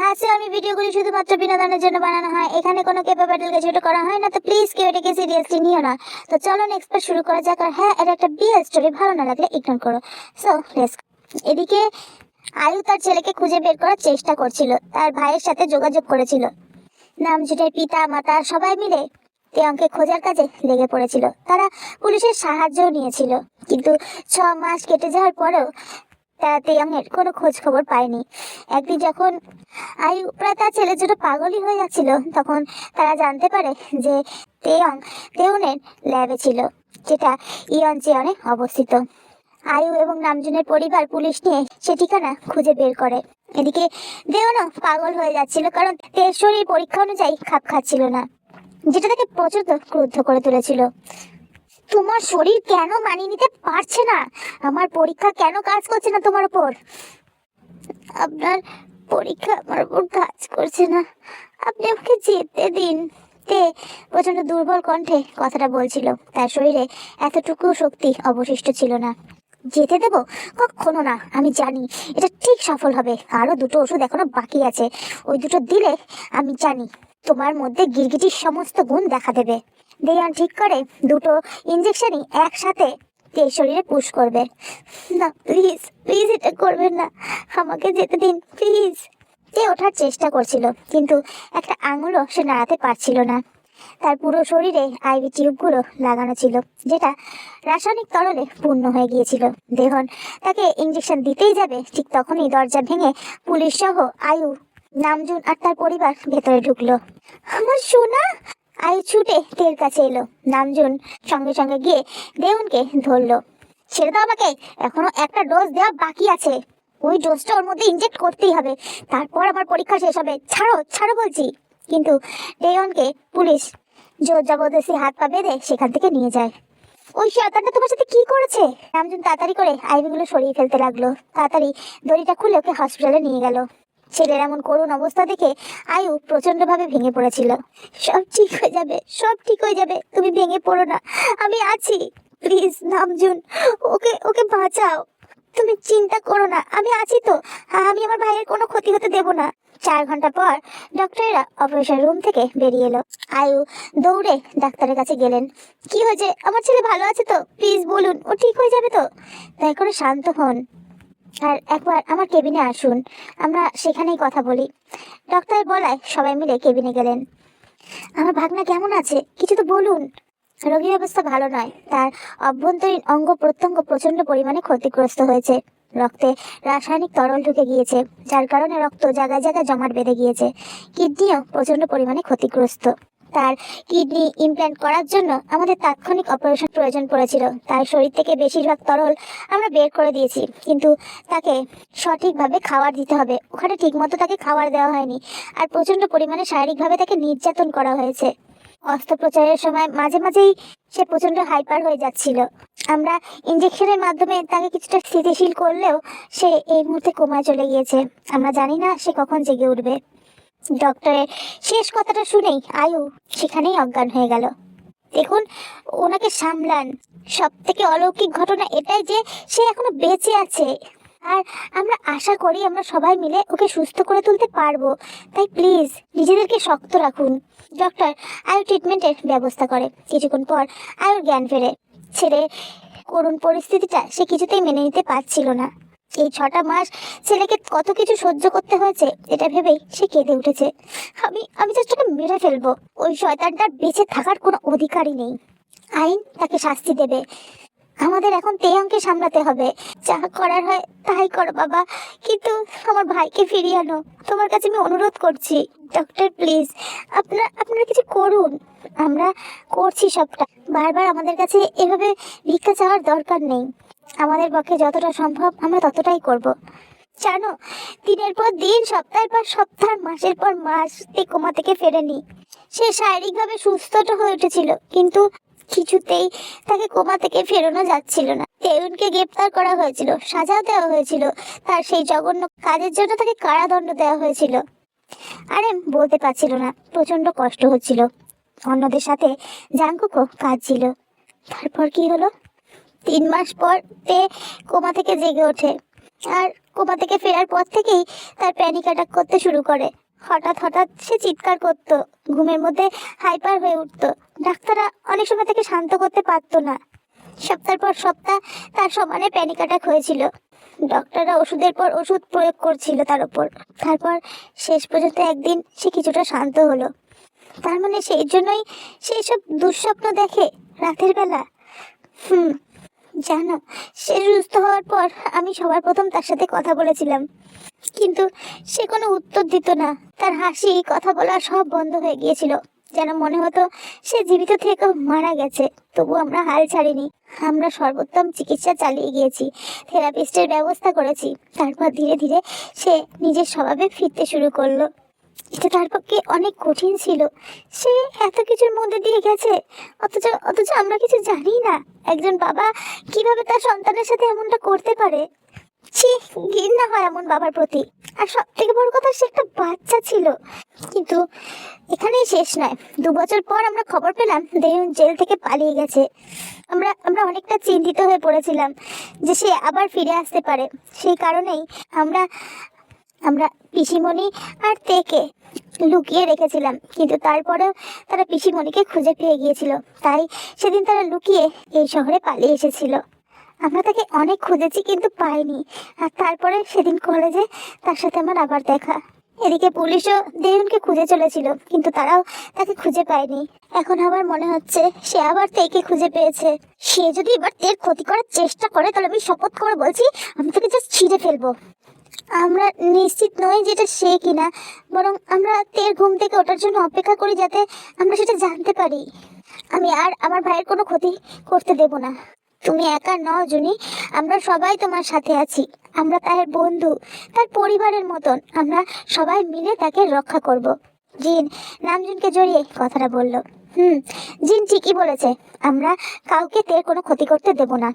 হ্যাঁ আমি ভিডিওগুলি শুধুমাত্র বিনোদনের জন্য বানানো হয়। এখানে কোনো কেপা ব্যাটেলকে ছোট করা হয় না, তো প্লিজ কেউ এটাকে সিরিয়াসলি নিও না। তো চলো নেক্সট শুরু করা যাক। আর হ্যাঁ এটা একটা বিয়ের স্টোরি ভালো না লাগলে ইগনোর করো। সো এদিকে আয়ু তার ছেলেকে খুঁজে বের করার চেষ্টা করছিল। তার ভাইয়ের সাথে যোগাযোগ করেছিল। নামজুটের পিতা, মাতা সবাই মিলে তেয়ংকে খোঁজার কাজে লেগে পড়েছিল। তারা পুলিশের সাহায্যও নিয়েছিল। কিন্তু ছ মাস কেটে যাওয়ার পরেও তারা তেয়ংয়ের কোনো খোঁজ খবর পায়নি একদিন যখন আয়ু প্রায় তার ছেলের জন্য পাগলই হয়ে যাচ্ছিল, তখন তারা জানতে পারে যে তেয়ং তেউনের ল্যাবে ছিল, যেটা ইয়ন চেয়নে অবস্থিত। আয়ু এবং নামজুনের পরিবার পুলিশ নিয়ে সে ঠিকানা খুঁজে বের করে। এদিকে দেওনও পাগল হয়ে যাচ্ছিল, কারণ তের শরীর পরীক্ষা অনুযায়ী খাপ খাচ্ছিল না, যেটা তাকে প্রচুর ক্রুদ্ধ করে তুলেছিল। তোমার শরীর কেন মানিয়ে নিতে পারছে না? আমার পরীক্ষা কেন কাজ করছে না তোমার উপর? আপনার পরীক্ষা আমার উপর কাজ করছে না। আপনি আমাকে যেতে দিন। তে প্রচণ্ড দুর্বল কণ্ঠে কথাটা বলছিল। তার শরীরে এতটুকু শক্তি অবশিষ্ট ছিল না। যেতে দেবো? কখনো না, আমি জানি। এটা ঠিক সফল হবে। আরও দুটো ওষুধ এখনও বাকি আছে। ওই দুটো দিলে আমি জানি। তোমার মধ্যে গিরগিটির সমস্ত গুণ দেখা দেবে। দেয়ান ঠিক করে দুটো ইঞ্জেকশনই একসাথে তের শরীরে পুশ করবে। না প্লিজ প্লিজ এটা করবেন না। আমাকে যেতে দিন প্লিজ তে ওঠার চেষ্টা করছিল, কিন্তু একটা আঙুলও সে নাড়াতে পারছিল না। তার পুরো শরীরে আইভি টিউবগুলো লাগানো ছিল, যেটা রাসায়নিক তরলে পূর্ণ হয়ে গিয়েছিল। দেহন তাকে ইঞ্জেকশন দিতেই যাবে, ঠিক তখনই দরজা ভেঙে পুলিশ সহ আয়ু, নামজুন আর তার পরিবার ভেতরে ঢুকলো। আমার সোনা আয়ু ছুটে তের কাছে এলো। নামজুন সঙ্গে সঙ্গে গিয়ে দেউনকে ধরলো। ছেড়ে দাও আমাকে, এখনও একটা ডোজ দেওয়া বাকি আছে। ওই ডোজটা ওর মধ্যে ইনজেক্ট করতেই হবে। তারপর আমার পরীক্ষা শেষ হবে। ছাড়ো ছাড়ো বলছি। কিন্তু দেয়নকে পুলিশ জোর জবরদস্তি হাত পা বেঁধে সেখান থেকে নিয়ে যায়। ওই শয়তানটা তোমার সাথে কি করেছে? রামজন তাড়াতাড়ি করে আইভিগুলো সরিয়ে ফেলতে লাগল। তাড়াতাড়ি দড়িটা খুলে ওকে হসপিটালে নিয়ে গেল। ছেলের এমন করুণ অবস্থা দেখে আয়ু প্রচন্ডভাবে ভেঙে পড়েছিল। সব ঠিক হয়ে যাবে, সব ঠিক হয়ে যাবে, তুমি ভেঙে পড়ো না। আমি আছি। প্লিজ, নামজুন, ওকে ওকে বাঁচাও। তুমি চিন্তা করো না, আমি আছি তো। আমি আমার ভাইয়ের কোনো ক্ষতি হতে দেব না। চার ঘণ্টা পর ডক্টরেরা অপারেশন রুম থেকে বেরিয়ে এলো। আয়ু দৌড়ে ডাক্তারের কাছে গেলেন। কি হয়েছে? আমার ছেলে ভালো আছে তো? প্লিজ বলুন, ও ঠিক হয়ে যাবে তো? তাই করে শান্ত হন। আর একবার আমার কেবিনে আসুন। আমরা সেখানেই কথা বলি। ডক্টর বলায় সবাই মিলে কেবিনে গেলেন। আমার ভাগনা কেমন আছে? কিছু তো বলুন। রোগীর অবস্থা ভালো নয়। তার অভ্যন্তরীণ অঙ্গ প্রত্যঙ্গ প্রচণ্ড পরিমাণে ক্ষতিগ্রস্ত হয়েছে। রক্তে রাসায়নিক তরল ঢুকে গিয়েছে, যার কারণে রক্ত জায়গায় জায়গায় জমাট বেঁধে গিয়েছে। কিডনিও প্রচণ্ড পরিমাণে ক্ষতিগ্রস্ত। তার কিডনি ইমপ্ল্যান্ট করার জন্য আমাদের তাৎক্ষণিক অপারেশন প্রয়োজন পড়েছিল। তার শরীর থেকে বেশিরভাগ তরল আমরা বের করে দিয়েছি, কিন্তু তাকে সঠিকভাবে খাবার দিতে হবে। ওখানে ঠিকমতো তাকে খাবার দেওয়া হয়নি আর প্রচণ্ড পরিমাণে শারীরিকভাবে তাকে নির্যাতন করা হয়েছে। অস্ত্রোপচারের সময় মাঝে মাঝেই সে প্রচণ্ড হাইপার হয়ে যাচ্ছিল। আমরা ইঞ্জেকশনের মাধ্যমে তাকে কিছুটা স্থিতিশীল করলেও সে এই মুহূর্তে কোমায় চলে গিয়েছে। আমরা জানি না সে কখন জেগে উঠবে। ডক্টরের শেষ কথাটা শুনেই আয়ু সেখানেই অজ্ঞান হয়ে গেল। দেখুন, ওনাকে সামলান। সব থেকে অলৌকিক ঘটনা এটাই যে সে এখনও বেঁচে আছে। আর আমরা আশা করি আমরা সবাই মিলে ওকে সুস্থ করে তুলতে পারব। তাই প্লিজ নিজেদেরকে শক্ত রাখুন। ডক্টর আয়ু ট্রিটমেন্টের ব্যবস্থা করে। কিছুক্ষণ পর আয়ুর জ্ঞান ফেরে। ছেলে করুণ পরিস্থিতিটা সে কিছুতেই মেনে নিতে পারছিল না। এই ছটা মাস ছেলেকে কত কিছু সহ্য করতে হয়েছে, এটা ভেবেই সে কেঁদে উঠেছে। আমি আমি জাস্ট ওকে মেরে ফেলব। ওই শয়তানটার বেঁচে থাকার কোনো অধিকারই নেই। আইন তাকে শাস্তি দেবে। আমাদের এখন তেয়ংকে সামলাতে হবে। যা করার হয় তাই করো বাবা। কিন্তু আমার ভাইকে ফিরিয়ে আনো। তোমার কাছে আমি অনুরোধ করছি। ডক্টর প্লিজ আপনারা আপনারা কিছু করুন। আমরা করছি সবটা। বারবার আমাদের কাছে এভাবে ভিক্ষা চাওয়ার দরকার নেই। আমাদের পক্ষে যতটা সম্ভব আমরা ততটাই করব। জানো, দিনের পর দিন, সপ্তাহের পর সপ্তাহ, মাসের পর মাস কোমা থেকে ফেরেনি। সে শারীরিকভাবে সুস্থটা হয়ে উঠেছিল, কিন্তু কিছুতেই তাকে কোমা থেকে ফেরানো যাচ্ছিল না। তেরুনকে গ্রেপ্তার করা হয়েছিল, সাজাও দেওয়া হয়েছিল, তার সেই জঘন্য কাজের জন্য তাকে কারাদণ্ড দেওয়া হয়েছিল। আরে, বলতে পারছিল না প্রচণ্ড কষ্ট হচ্ছিল। অন্যদের সাথে জাঙ্কুকও কাজ ছিল। তারপর কি হলো? তিন মাস পর তে কোমা থেকে জেগে ওঠে। আর কোমা থেকে ফেরার পর থেকেই তার প্যানিক অ্যাটাক করতে শুরু করে। হঠাৎ হঠাৎ সে চিৎকার করত, ঘুমের মধ্যে হাইপার হয়ে উঠত। ডাক্তাররা অনেক সময় থেকে শান্ত করতে পারতো না। সপ্তাহ পর সপ্তাহ তার সমানে প্যানিক অ্যাটাক হয়েছিল। ডক্টররা ওষুধের পর ওষুধ প্রয়োগ করছিল তার উপর তারপর শেষ পর্যন্ত একদিন সে কিছুটা শান্ত হলো। তার মানে সেই জন্যই সেই সব দুঃস্বপ্ন দেখে রাতের বেলা, হুম জানো, সে সুস্থ হওয়ার পর আমি সবার প্রথম তার সাথে কথা বলেছিলাম। কিন্তু সে কোনো উত্তর দিত না। তার হাসি, কথা বলা সব বন্ধ হয়ে গিয়েছিল। যেন মনে হতো সে জীবিত থেকেও মারা গেছে। তবু আমরা হাল ছাড়িনি। আমরা সর্বোত্তম চিকিৎসা চালিয়ে গিয়েছি। থেরাপিস্টের ব্যবস্থা করেছি। তারপর ধীরে ধীরে সে নিজের স্বভাবে ফিরতে শুরু করল। এটা তার পক্ষে অনেক কঠিন ছিল। সে এত কিছুর মধ্যে দিয়ে গেছে। অথচ অথচ আমরা কিছু জানি না। একজন বাবা কীভাবে তার সন্তানের সাথে এমনটা করতে পারে? ছি ঘৃণা হয় এমন বাবার প্রতি। আর সব থেকে বড় কথা, সে একটা বাচ্চা ছিল। কিন্তু এখানেই শেষ নয়। দু বছর পর আমরা খবর পেলাম দেহুন জেল থেকে পালিয়ে গেছে। আমরা আমরা অনেকটা চিন্তিত হয়ে পড়েছিলাম যে সে আবার ফিরে আসতে পারে। সেই কারণেই আমরা আমরা পিসিমণি আর তেকে লুকিয়ে রেখেছিলাম, কিন্তু তারপরেও তারা পিসিমণিকে খুঁজে পেয়ে গিয়েছিল। তাই সেদিন তারা লুকিয়ে এই শহরে পালিয়ে এসেছিল। আমরা তাকে অনেক খুঁজেছি কিন্তু পাইনি। আর তারপরে সেদিন কলেজে তার সাথে আমার আবার দেখা। এদিকে পুলিশও দেহুনকে খুঁজে চলেছিল, কিন্তু তারাও তাকে খুঁজে পায়নি। এখন আবার মনে হচ্ছে সে আবার তেকে খুঁজে পেয়েছে। সে যদি এবার তের ক্ষতি করার চেষ্টা করে, তাহলে আমি শপথ করে বলছি, আমি তাকে জাস্ট ছিঁড়ে ফেলব। আমরা নিশ্চিত নই যেটা সে কিনা, বরং আমরা তের ঘুম থেকে ওঠার জন্য অপেক্ষা করি যাতে আমরা সেটা জানতে পারি। আমি আর আমার ভাইয়ের কোনো ক্ষতি করতে দেব না। তুমি একা নও, জুনি। আমরা সবাই তোমার সাথে আছি। আমরা তার বন্ধু, তার পরিবারের মতন। আমরা সবাই মিলে তাকে রক্ষা করব। জিন নামজুনকে জড়িয়ে কথাটা বলল। হুম, জিন ঠিকই বলেছে। আমরা কাউকে তের কোনো ক্ষতি করতে দেব না।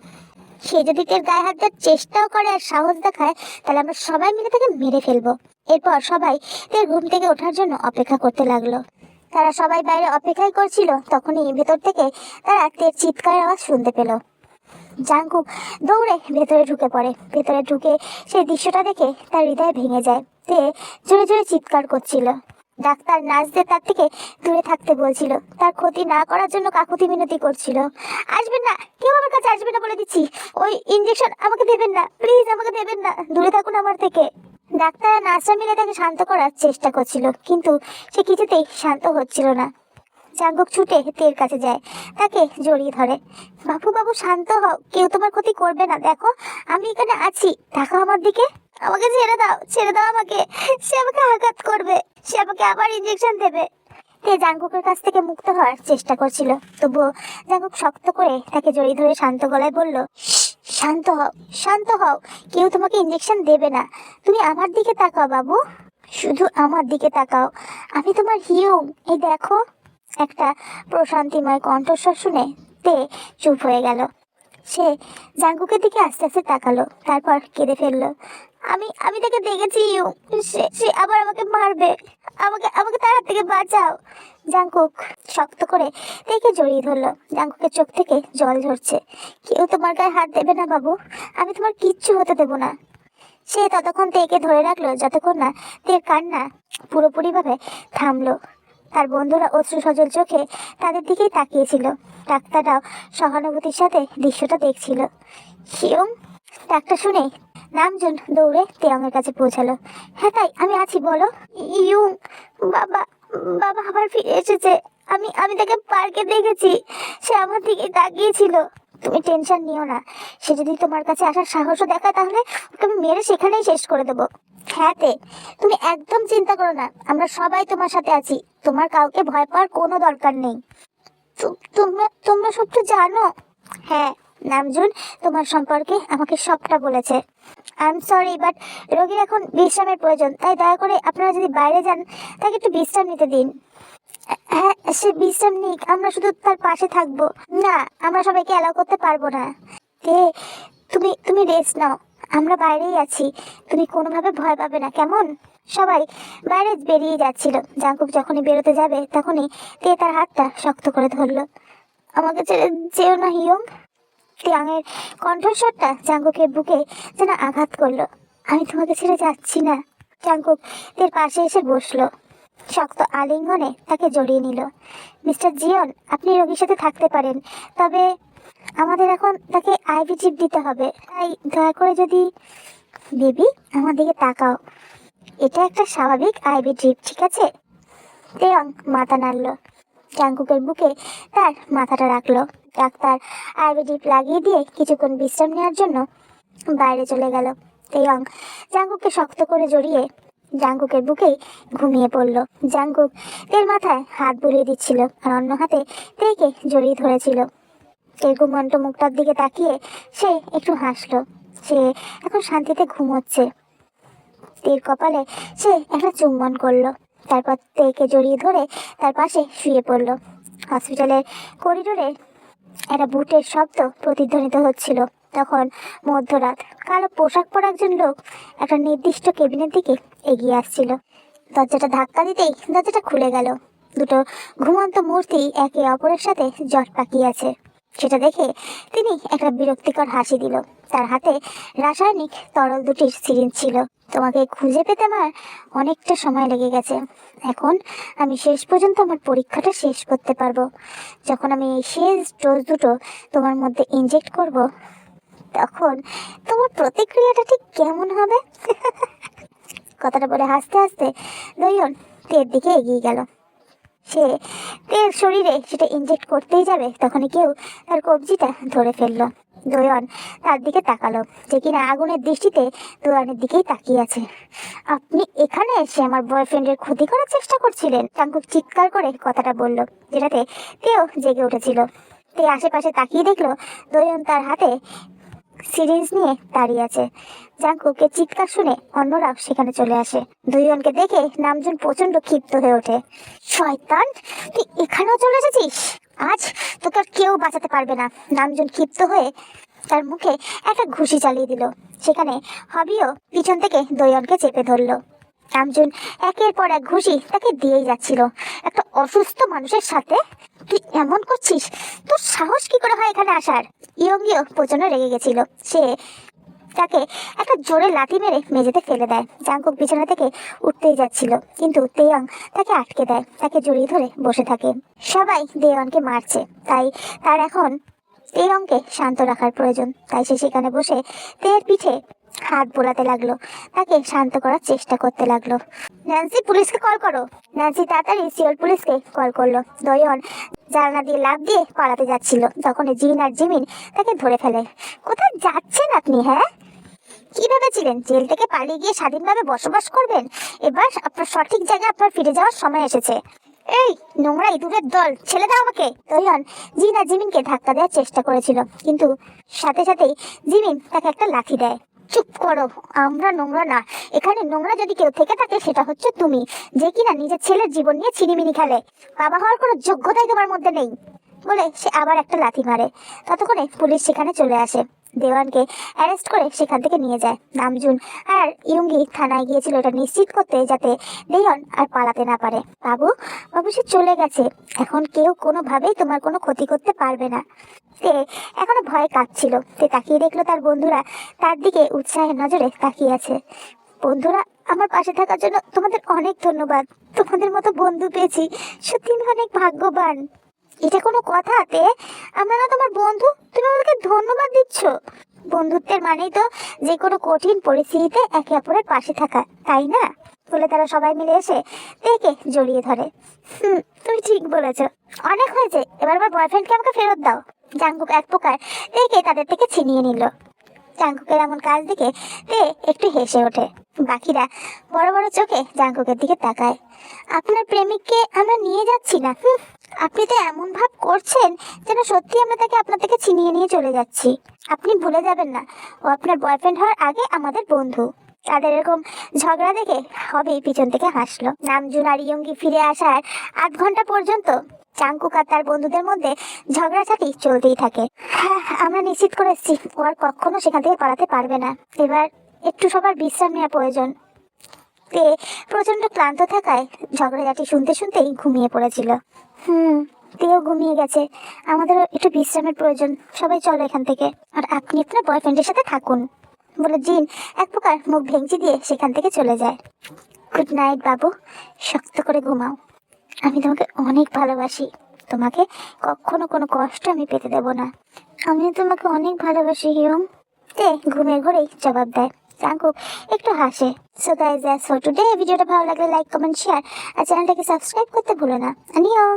সে যদি তের গায়ে হাত দেওয়ার চেষ্টাও করে আর সাহস দেখায়, তাহলে আমরা সবাই মিলে তাকে মেরে ফেলব। এরপর সবাই তের ঘুম থেকে ওঠার জন্য অপেক্ষা করতে লাগল। তারা সবাই বাইরে অপেক্ষাই করছিল, তখনই ভেতর থেকে তারা তের চিৎকারের আওয়াজ শুনতে পেল। জাঙ্কুক দৌড়ে ভেতরে ঢুকে পড়ে। ভেতরে ঢুকে সেই দৃশ্যটা দেখে তার হৃদয় ভেঙে যায়। তে জোরে জোরে চিৎকার করছিল। ডাক্তার, নার্সদের তার থেকে দূরে থাকতে বলছিল। তার ক্ষতি না করার জন্য কাকুতি মিনতি করছিল। আসবেন না, কেউ কাছে আসবে না বলে দিচ্ছি। ওই ইঞ্জেকশন আমাকে দেবেন না। প্লিজ আমাকে দেবেন না। দূরে থাকুন আমার থেকে। ডাক্তার নার্সরা মিলে তাকে শান্ত করার চেষ্টা করছিল, কিন্তু সে কিছুতেই শান্ত হচ্ছিল না। চাঙ্গুক ছুটে তের কাছে যায়, তাকে জড়িয়ে ধরে। বাবু বাবু, শান্ত হও, কেউ তোমার ক্ষতি করবে না। দেখো, আমি এখানে আছি। দেখো আমার দিকে। আমাকে ছেড়ে দাও ছেড়ে দাও আমাকে। সে আমাকে আঘাত করবে। সে আমাকে আবার ইঞ্জেকশন দেবে। তে জাঙ্গুকের কাছ থেকে মুক্ত হওয়ার চেষ্টা করছিল। তবুও জাঙ্গুক শক্ত করে তাকে জড়িয়ে ধরে শান্ত গলায় বলল শান্ত হও শান্ত হও। কেউ তোমাকে ইঞ্জেকশন দেবে না। তুমি আমার দিকে তাকাও বাবু। শুধু আমার দিকে তাকাও। আমি তোমার হিউম এই দেখো। একটা প্রশান্তিময় কণ্ঠস্বর শুনে তে চুপ হয়ে গেল। সে জাঙ্গুকের দিকে আস্তে আস্তে তাকালো, তারপর কেঁদে ফেলল। আমি আমি তাকে দেখেছি, সে সে আবার আমাকে মারবে। আমাকে আমাকে তার হাত থেকে বাঁচাও। জাঙ্কুক শক্ত করে তেকে জড়িয়ে ধরলো। জাঙ্কুকের চোখ থেকে জল ঝরছে। কেউ তোমার গায়ে হাত দেবে না বাবু। আমি তোমার কিচ্ছু হতে দেবো না। সে ততক্ষণ তেকে ধরে রাখল, যতক্ষণ না তের কান্না পুরোপুরিভাবে থামলো। তার বন্ধুরা অশ্রু সজল চোখে তাদের দিকেই তাকিয়েছিল। ডাক্তাররাও সহানুভূতির সাথে দৃশ্যটা দেখছিল। শিয়ং ডাক্তার শুনে নামজন দৌড়ে তেয়ংয়ের কাছে পৌঁছালো। হ্যাঁ তাই, আমি আছি, বলো। ইয়ং বাবা বাবা আবার ফিরে এসেছে। আমি আমি তাকে পার্কে দেখেছি। সে আমার দিকে তাকিয়েছিল। তুমি টেনশন নিও না। সে যদি তোমার কাছে আসার সাহসও দেখায়, তাহলে আমি মেরে সেখানেই শেষ করে দেবো। হ্যাঁ তে, তুমি একদম চিন্তা করো না। আমরা সবাই তোমার সাথে আছি। তোমার কাউকে ভয় পাওয়ার কোনো দরকার নেই। তু- তোমরা তোমরা সবটা জানো। হ্যাঁ নামজুন তোমার সম্পর্কে আমাকে সবটা বলেছে। আই এম সরি বাট রোগীর এখন বিশ্রামের প্রয়োজন। তাই দয়া করে আপনারা যদি বাইরে যান, তাকে একটু বিশ্রাম নিতে দিন। হ্যাঁ সে বিশ্রাম নিক, আমরা শুধু তার পাশে থাকব। না, আমরা সবাইকে অ্যালাউ করতে পারব না। তে তুমি তুমি রেস্ট নাও। আমরা বাইরেই আছি। তুমি কোনোভাবে ভয় পাবে না, কেমন? সবাই বাইরে বেরিয়ে যাচ্ছিল। জাঙ্কুক যখনই বেরোতে যাবে, তখনই তে তার হাতটা শক্ত করে ধরলো। আমাকে ছেড়ে যেও না, হিয়ং। তিয়াংয়ের কণ্ঠস্বরটা জাঙ্গুকের বুকে যেন আঘাত করল। আমি তোমাকে ছেড়ে যাচ্ছি না। জাঙ্কুক তের পাশে এসে বসল। শক্ত আলিঙ্গনে তাকে জড়িয়ে নিল। মিস্টার জিয়ন, আপনি রোগীর সাথে থাকতে পারেন, তবে আমাদের এখন তাকে আইভি চিপ দিতে হবে। তাই দয়া করে যদি বেবি আমার দিকে তাকাও। এটা একটা স্বাভাবিক আইভি ড্রিপ ঠিক আছে? তেয়ং মাথা নাড়ল। জাঙ্কুকের বুকে তার মাথাটা রাখল। ডাক্তার আইভি ড্রিপ লাগিয়ে দিয়ে কিছুক্ষণ বিশ্রাম নেওয়ার জন্য বাইরে চলে গেল। তেয়ং জাঙ্কুককে শক্ত করে জড়িয়ে জাঙ্কুকের বুকেই ঘুমিয়ে পড়ল। জাঙ্কুক তের মাথায় হাত বুলিয়ে দিচ্ছিল আর অন্য হাতে তেকে জড়িয়ে ধরেছিল। তের ঘুমন্ত মুখটার দিকে তাকিয়ে সে একটু হাসলো। সে এখন শান্তিতে ঘুমোচ্ছে। তের কপালে সে একটা চুম্বন করল। তারপর তেকে জড়িয়ে ধরে তার পাশে শুয়ে পড়ল। হসপিটালের করিডোরে একটা বুটের শব্দ প্রতিধ্বনিত হচ্ছিল। তখন মধ্যরাত কালো পোশাক পরা একজন লোক একটা নির্দিষ্ট কেবিনের দিকে এগিয়ে আসছিল। দরজাটা ধাক্কা দিতেই দরজাটা খুলে গেল। দুটো ঘুমন্ত মূর্তি একে অপরের সাথে জট পাকিয়ে আছে। সেটা দেখে তিনি একটা বিরক্তিকর হাসি দিল। তার হাতে রাসায়নিক তরল দুটির সিরিঞ্জ ছিল। তোমাকে খুঁজে পেতে আমার অনেকটা সময় লেগে গেছে। এখন আমি শেষ পর্যন্ত আমার পরীক্ষাটা শেষ করতে পারব। যখন আমি এই শেষ ডোজ দুটো তোমার মধ্যে ইনজেক্ট করব তখন তোমার প্রতিক্রিয়াটা ঠিক কেমন হবে? কথাটা বলে হাসতে হাসতে দইয়ন তের দিকে এগিয়ে গেল। সে তের শরীরে সেটা ইনজেক্ট করতেই যাবে, তখনই কেউ তার কবজিটা ধরে ফেলল। দোয়ন তার দিকে তাকালো, যে কিনা আগুনের দৃষ্টিতে দোয়ানের দিকেই তাকিয়ে আছে। আপনি এখানে এসে আমার বয়ফ্রেন্ডের ক্ষতি করার চেষ্টা করছিলেন? চাঙ্কুক চিৎকার করে কথাটা বলল, যেটাতে তেও জেগে উঠেছিল। তে আশেপাশে তাকিয়ে দেখল দোয়ন তার হাতে সিরিঞ্জ নিয়ে দাঁড়িয়ে আছে। জাঙ্কুকের চিৎকার শুনে অন্যরাও সেখানে চলে আসে। দুইজনকে দেখে নামজন প্রচণ্ড ক্ষিপ্ত হয়ে ওঠে। শয়তান, তুই এখানেও চলে এসেছিস? আজ তোকে আর কেউ বাঁচাতে পারবে না। নামজন ক্ষিপ্ত হয়ে তার মুখে একটা ঘুষি চালিয়ে দিল। সেখানে হবিও পিছন থেকে দৈয়নকে চেপে ধরলো। নামজুন একের পর এক ঘুষি তাকে দিয়েই যাচ্ছিল। একটা অসুস্থ মানুষের সাথে তুই এমন করছিস? তোর সাহস কি করে হয় এখানে আসার? ইয়ঙ্গিও প্রচণ্ড রেগে গেছিল। সে তাকে একটা জোরে লাথি মেরে মেঝেতে ফেলে দেয়। জাঙ্কুক বিছানা থেকে উঠতেই যাচ্ছিল। কিন্তু তেয়ং তাকে আটকে দেয়। তাকে জড়িয়ে ধরে বসে থাকে। সবাই দেওয়ানকে মারছে। তাই তার এখন তেয়ংকে শান্ত রাখার প্রয়োজন। তাই সে সেখানে বসে তেয়ের পিঠে হাত বোলাতে লাগল, তাকে শান্ত করার চেষ্টা করতে লাগল। ন্যান্সি, পুলিশকে কল করো। ন্যান্সি তাড়াতাড়ি সিওল পুলিশকে কল করল। দয়ন জানলা দিয়ে লাভ দিয়ে পালাতে যাচ্ছিল। তখন জিন আর জিমিন তাকে ধরে ফেলে। কোথায় যাচ্ছেন আপনি হ্যাঁ? কি ভেবেছিলেন? জেল থেকে পালিয়ে গিয়ে স্বাধীনভাবে বসবাস করবেন? এবার আপনার সঠিক জায়গায় আপনার ফিরে যাওয়ার সময় এসেছে। এই, নোংরা ইঁদুরের দল ছেলে দাও আমাকে। তৈয়ন জিন আর জিমিনকে ধাক্কা দেওয়ার চেষ্টা করেছিল। কিন্তু সাথে সাথেই জিমিন তাকে একটা লাঠি দেয়। চুপ করো, আমরা নোংরা না। এখানে নোংরা যদি কেউ থেকে থাকে, সেটা হচ্ছে তুমি, যে কিনা নিজের ছেলের জীবন নিয়ে ছিনিমিনি খেলে। বাবা হওয়ার কোনো যোগ্যতাই তোমার মধ্যে নেই, বলে সে আবার একটা লাথি মারে। ততক্ষণে পুলিশ সেখানে চলে আসে। দেওয়ানকে অ্যারেস্ট করে সেখান থেকে নিয়ে যায়। নামজুন আর ইয়ুঙ্গি থানায় গিয়েছিল এটা নিশ্চিত করতে, যাতে দেয়ন আর পালাতে না পারে। বাবু বাবু সে চলে গেছে। এখন কেউ কোনোভাবেই তোমার কোনো ক্ষতি করতে পারবে না। সে এখনও ভয়ে কাঁদছিল। সে তাকিয়ে দেখল তার বন্ধুরা তার দিকে উৎসাহের নজরে তাকিয়ে আছে। বন্ধুরা, আমার পাশে থাকার জন্য তোমাদের অনেক ধন্যবাদ। তোমাদের মতো বন্ধু পেয়েছি। সত্যি আমি অনেক ভাগ্যবান। এটা কোনো কথা, তে? আমরা না তোমার বন্ধু? তুমি আমাকে ধন্যবাদ দিচ্ছ। বন্ধুত্বের মানেই তো যে কোনো কঠিন পরিস্থিতিতে একে অপরের পাশে থাকা, তাই না? বলে তারা সবাই মিলে এসে তেকে জড়িয়ে ধরে। হুম, তুমি ঠিক বলেছ। অনেক হয়েছে। এবার আমার বয়ফ্রেন্ডকে আমাকে ফেরত দাও। জাঙ্কুক এক প্রকার তেকে তাদের থেকে ছিনিয়ে নিল। জাঙ্কুকের এমন কাজ দেখে তে একটু হেসে ওঠে। বাকিরা বড় বড় চোখে জাঙ্কুকের দিকে তাকায়। আপনার প্রেমিককে আমরা নিয়ে যাচ্ছি না আপনি তো এমন ভাব করছেন যেন সত্যি আমরা তাকে আপনার থেকে ছিনিয়ে নিয়ে চলে যাচ্ছি। আপনি ভুলে যাবেন না, ও আপনার বয়ফ্রেন্ড হওয়ার আগে আমাদের বন্ধু। তাদের এরকম ঝগড়া দেখে হবেই পিছন থেকে হাসলো। নামজুন আর ইয়ঙ্গি ফিরে আসার আধ ঘণ্টা পর্যন্ত চাঙ্কুক আর তার বন্ধুদের মধ্যে ঝগড়াঝাটি চলতেই থাকে। হ্যাঁ আমরা নিশ্চিত করে এসেছি, ও আর কখনো সেখান থেকে পালাতে পারবে না। এবার একটু সবার বিশ্রাম নেওয়া প্রয়োজন। তে প্রচণ্ড ক্লান্ত থাকায় ঝগড়াঝাটি শুনতে শুনতেই ঘুমিয়ে পড়েছিল। হুম, তেও ঘুমিয়ে গেছে। আমাদেরও একটু বিশ্রামের প্রয়োজন। সবাই চলো এখান থেকে। আর আপনি আপনার বয়ফ্রেন্ডের সাথে থাকুন। বলে জিন এক প্রকার মুখ ভেঙচি দিয়ে সেখান থেকে চলে যায়। গুড নাইট বাবু। শক্ত করে ঘুমাও। আমি তোমাকে অনেক ভালোবাসি। তোমাকে কখনো কোনো কষ্ট আমি পেতে দেব না। আমি তোমাকে অনেক ভালোবাসি হিরম তে ঘুমের ঘরেই জবাব দেয়। জাঙ্কুক একটু হাসে। So guys that's for today ভিডিওটা ভালো লাগলে লাইক কমেন্ট শেয়ার আর চ্যানেলটাকে সাবস্ক্রাইব করতে ভুলো না। আনিয়ং